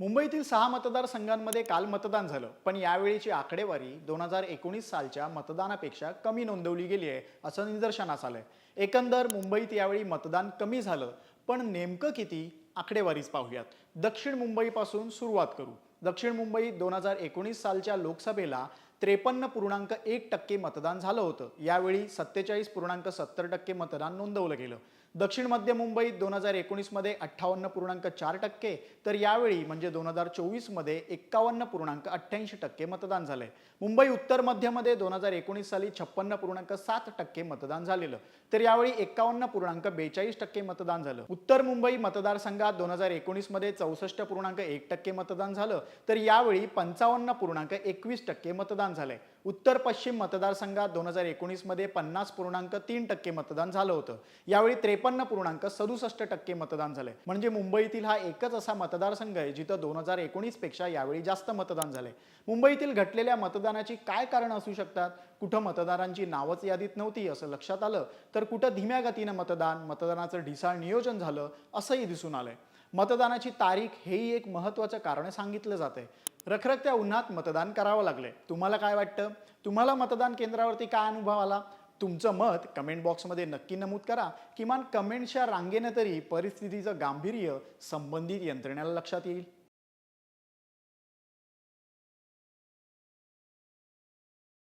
मुंबईतील सहा मतदारसंघांमध्ये काल मतदान झालं. पण यावेळीची आकडेवारी दोन हजार एकोणीस सालच्या मतदानापेक्षा कमी नोंदवली गेली आहे असं निदर्शनास आलंय. एकंदर मुंबईत यावेळी मतदान कमी झालं. पण नेमकं किती? आकडेवारीच पाहूयात. दक्षिण मुंबईपासून सुरुवात करू. दक्षिण मुंबईत दोन हजार एकोणीस सालच्या लोकसभेला त्रेपन्न पूर्णांक एक टक्के मतदान झालं होतं. यावेळी सत्तेचाळीस पूर्णांक सत्तर टक्के मतदान नोंदवलं गेलं. दक्षिण मध्य मुंबईत दोन हजार एकोणीसमध्ये अठ्ठावन्न पूर्णांक चार टक्के तर यावेळी म्हणजे दोन हजार चोवीसमध्ये एक्कावन्न पूर्णांक अठ्ठ्याऐंशी टक्के मतदान झालंय. मुंबई उत्तर मध्यमध्ये दोन हजार एकोणीस साली छप्पन्न पूर्णांक सात टक्के मतदान झालेलं तर यावेळी एक्कावन्न पूर्णांक बेचाळीस टक्के मतदान झालं. उत्तर मुंबई मतदारसंघात दोन हजार एकोणीसमध्ये चौसष्ट पूर्णांक एक टक्के मतदान झालं तर यावेळी पंचावन्न पूर्णांक एकवीस टक्के मतदान झालंय. उत्तर पश्चिम मतदारसंघात दोन हजार एकोणीसमध्ये पन्नास पूर्णांक तीन टक्के मतदान झालं होतं. यावेळी त्रेपन्न पूर्णांक सदुसष्ट टक्के मतदान झालंय. म्हणजे मुंबईतील हा एकच असा मतदारसंघ आहे जिथं दोन हजार एकोणीसपेक्षा यावेळी जास्त मतदान झालंय. मुंबईतील घटलेल्या मतदानाची काय कारण असू शकतात? कुठं मतदारांची नावच यादीत नव्हती असं लक्षात आलं? तर कुठं धीम्या गतीनं मतदान मतदानाचं ढिसाळ नियोजन झालं असंही दिसून आलंय. मतदानाची तारीख हेही एक महत्त्वाचं कारण सांगितलं जातंय. रखरखत्या उन्हात मतदान करावं लागलंय. तुम्हाला काय वाटतं? तुम्हाला मतदान केंद्रावरती काय अनुभव आला? तुमचं मत कमेंट बॉक्समध्ये नक्की नमूद करा. किमान कमेंटच्या रांगेनं तरी परिस्थितीचं गांभीर्य संबंधित यंत्रणेला लक्षात येईल.